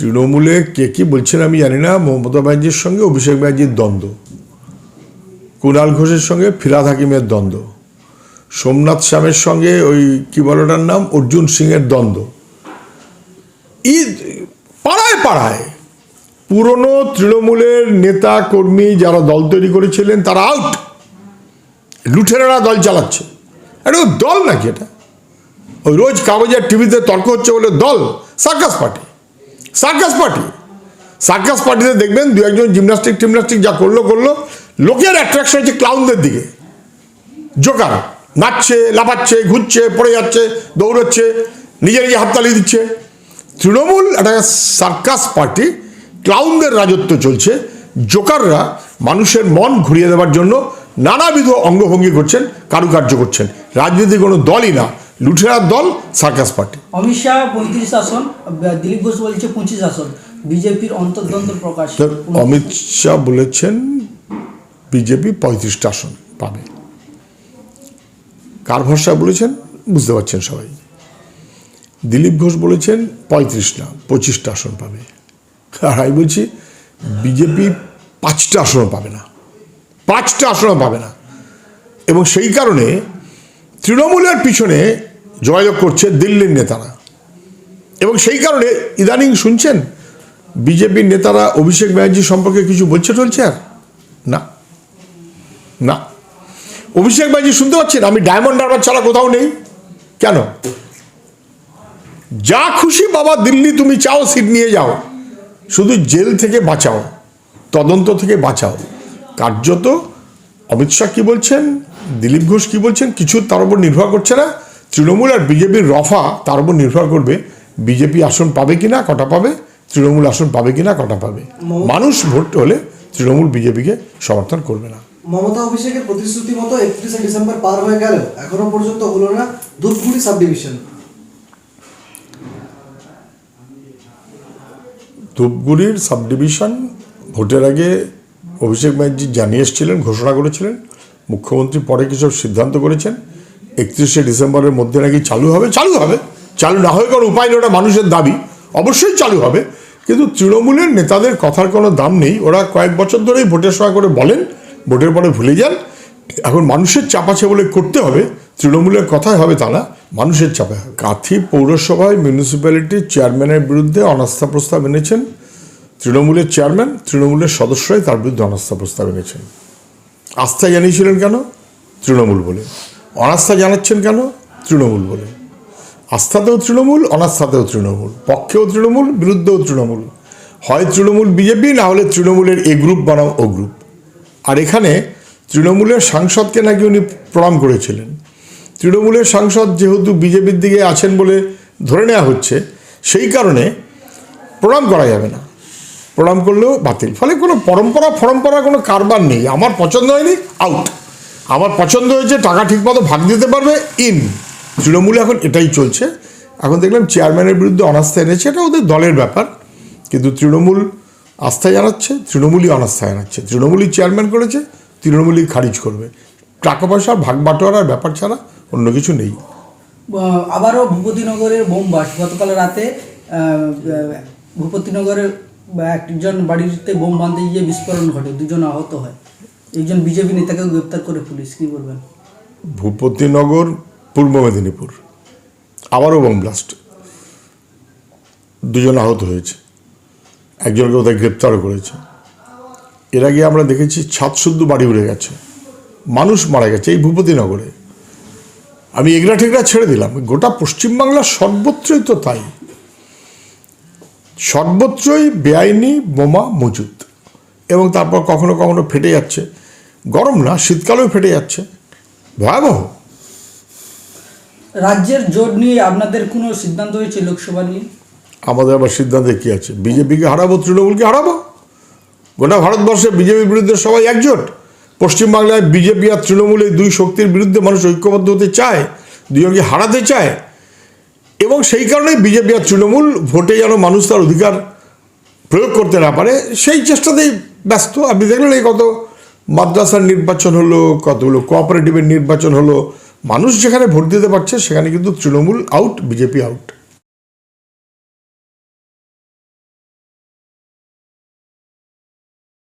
তৃণমূলে কে কি বলছেন আমি জানি না। মমতা ব্যানার্জির সঙ্গে অভিষেক ব্যানার্জির দ্বন্দ্ব। কুণাল ঘোষের সঙ্গে ফিরাদ হাকিমের দ্বন্দ্ব। সোমনাথ শ্যামের সঙ্গে ওই কি বলে ওটার নাম? অর্জুন সিংয়ের দ্বন্দ্ব। ঈদ পাড়ায় পাড়ায় পুরনো তৃণমূলের নেতা, কর্মী যারা দল তৈরি করেছিলেন, তারা আউট লুঠেরারা দল চালাচ্ছে। এটা দল নাকি এটা? ওই রোজ কাগজের টিভিতে তর্ক হচ্ছে বলে দল circus party. Circus party. Circus পার্টিতে দেখবেন দু একজন জিমনাস্টিক টিমনাস্টিক যা করল করল। লোকের অ্যাট্রাকশন হচ্ছে ক্লাউনদের দিকে। জোকার নাচছে, লাফাচ্ছে, ঘুরছে, পড়ে যাচ্ছে, দৌড়চ্ছে নিজে নিজে হাততালি দিচ্ছে। তৃণমূল একটা সার্কাস পার্টি ক্লাউনদের রাজত্ব চলছে। জোকাররা মানুষের মন ঘুরিয়ে দেওয়ার জন্য নানাবিধ অঙ্গভঙ্গি করছেন, কারুকার্য করছেন। রাজনীতি কোনো দলই না। লুঠেরার দল সার্কাস পার্টি। অমিত শাহ পঁয়ত্রিশ আসন দিলীপ ঘোষ বলছে পঁচিশ আসন। বিজেপির অন্তর্দ্বন্দ্ব প্রকাশ। অমিত শাহ বলেছেন বিজেপি পঁয়ত্রিশটা আসন পাবে। কার ভরসা বলেছেন বুঝতে পারছেন সবাই। দিলীপ ঘোষ বলেছেন পঁয়ত্রিশ না পঁচিশটা আসন পাবে। আর আমি বলছি বিজেপি পাঁচটা আসনও পাবে না। পাঁচটা আসনও পাবে না। এবং সেই কারণে তৃণমূলের পিছনে যোগাযোগ করছে দিল্লির নেতারা। এবং সেই কারণে ইদানিং শুনছেন, বিজেপির নেতারা অভিষেক ব্যানার্জি সম্পর্কে কিছু বলছে টলছে আর? না। না। অভিষেক ব্যানার্জি শুনতে পাচ্ছেন? আমি ডায়মন্ড হারবার ছাড়া কোথাও নেই। কেন? যা খুশি বাবা, দিল্লি তুমি চাও, সিট নিয়ে যাও। শুধু জেল থেকে বাঁচাও, তদন্ত থেকে বাঁচাও। কার্যত অমিত শাহ কী বলছেন? দিলীপ ঘোষ কী বলছেন? কিছু তার উপর নির্ভর করছে না। তৃণমূল আর বিজেপির রফা তার উপর নির্ভর করবে বিজেপি আসন পাবে কি না কটা পাবে তৃণমূল আসন পাবে কি না কটা পাবে। মানুষ ভোট হলে তৃণমূল বিজেপিকে সমর্থন করবে না। মমতা অভিষেকের প্রতিশ্রুতি মতো একত্রিশে ডিসেম্বর পার হয়ে গেল এখনও পর্যন্ত হলো না ধূপগুড়ি সাব ডিভিশন ধূপগুড়ির সাব ডিভিশন ভোটের আগে অভিষেক ব্যানার্জি জানিয়ে এসেছিলেন ঘোষণা করেছিলেন মুখ্যমন্ত্রী পরে কিছু সিদ্ধান্ত করেছেন। একত্রিশে ডিসেম্বরের মধ্যে নাকি চালু হবে? চালু হবে। চালু না হয়ে কোনো উপায় নেই, ওটা মানুষের দাবি। অবশ্যই চালু হবে। কিন্তু তৃণমূলের নেতাদের কথার কোনো দাম নেই। ওরা কয়েক বছর ধরেই ভোটের সময় করে বলেন, ভোটের পরে ভুলে যান। এখন মানুষের চাপ আছে বলে করতে হবে। তৃণমূলের কথাই হবে তা না, মানুষের চাপে হবে। কাঁথি পৌরসভায় মিউনিসিপ্যালিটির চেয়ারম্যানের বিরুদ্ধে অনাস্থা প্রস্তাব এনেছেন। তৃণমূলের চেয়ারম্যান তৃণমূলের সদস্যরাই তার বিরুদ্ধে অনাস্থা প্রস্তাব এনেছেন। আস্থা জানিয়েছিলেন কেন? তৃণমূল বলে। অনাস্থা জানাচ্ছেন কেন? তৃণমূল বলে। আস্থাতেও তৃণমূল, অনাস্থাতেও তৃণমূল। পক্ষেও তৃণমূল, বিরুদ্ধেও তৃণমূল। হয় তৃণমূল বিজেপি, না হলে তৃণমূলের এ গ্রুপ বানাও ও গ্রুপ। আর এখানে তৃণমূলের সাংসদকে নাকি উনি প্রণাম করেছিলেন। তৃণমূলের সাংসদ যেহেতু বিজেপির দিকে আছেন বলে ধরে নেওয়া হচ্ছে, সেই কারণে প্রণাম করা যাবে না। প্রণাম করলেও বাতিল। ফলে কোনো পরম্পরা ফরম্পরা কোনো কারবার নেই। আমার পছন্দ হয়নি আউট আমার পছন্দ হয়েছে, টাকা ঠিকমতো ভাগ দিতে পারবে ইন তৃণমূলে এখন এটাই চলছে। এখন দেখলাম চেয়ারম্যানের বিরুদ্ধে অনাস্থা এনেছে, এটা ওদের দলের ব্যাপার। কিন্তু তৃণমূল আস্থা জানাচ্ছে, তৃণমূলই অনাস্থা জানাচ্ছে। তৃণমূলই চেয়ারম্যান করেছে, তৃণমূলই খারিজ করবে। টাকা পয়সার ভাগ বাটোয়ারার ব্যাপার ছাড়া অন্য কিছু নেই। আবারও ভূপতিনগরের বোমবাস। গতকাল রাতে ভূপতিনগরের একজন বাড়িতে বোম বাঁধতে গিয়ে বিস্ফোরণ ঘটে, দুজন আহত হয়। একজন বিজেপি নেতাকে গ্রেপ্তার করে পুলিশ, কি বলবেন? ভূপতিনগর পূর্ব মেদিনীপুর। আবারও বোম ব্লাস্ট দুজন আহত হয়েছে। একজনকে ওদের গ্রেপ্তারও করেছে। এর আগে আমরা দেখেছি ছাদ শুদ্ধ বাড়ি উড়ে গেছে। মানুষ মারা গেছে এই ভূপতিনগরে আমি এগরা ঠেগরা ছেড়ে দিলাম। গোটা পশ্চিমবাংলার সর্বত্রই তো তাই। সর্বত্রই বেআইনি বোমা মজুদ। এবং তারপর কখনো কখনো ফেটে যাচ্ছে। গরম না শীতকালেও ফেটে যাচ্ছে। ভয়াবহ। রাজ্যের জোট নিয়ে আপনাদের কোনো সিদ্ধান্ত হয়েছে লোকসভা নিয়ে? আমাদের আবার সিদ্ধান্তে কী আছে? বিজেপিকে হারাবো তৃণমূলকে হারাবো? গোটা ভারতবর্ষে বিজেপির বিরুদ্ধে সবাই একজোট। পশ্চিমবাংলায় বিজেপি আর তৃণমূল এই দুই শক্তির বিরুদ্ধে মানুষ ঐক্যবদ্ধ হতে চায় দুজনকে হারাতে চায়। এবং সেই কারণেই বিজেপি আর তৃণমূল ভোটে যেন মানুষ তার অধিকার প্রয়োগ করতে না পারে সেই চেষ্টাতেই ব্যস্ত। আপনি দেখলেন এই কত মাদ্রাসার নির্বাচন হলো, কতগুলো কোঅপারেটিভের নির্বাচন হলো, মানুষ যেখানে ভোট দিতে পারছে সেখানে কিন্তু তৃণমূল আউট বিজেপি আউট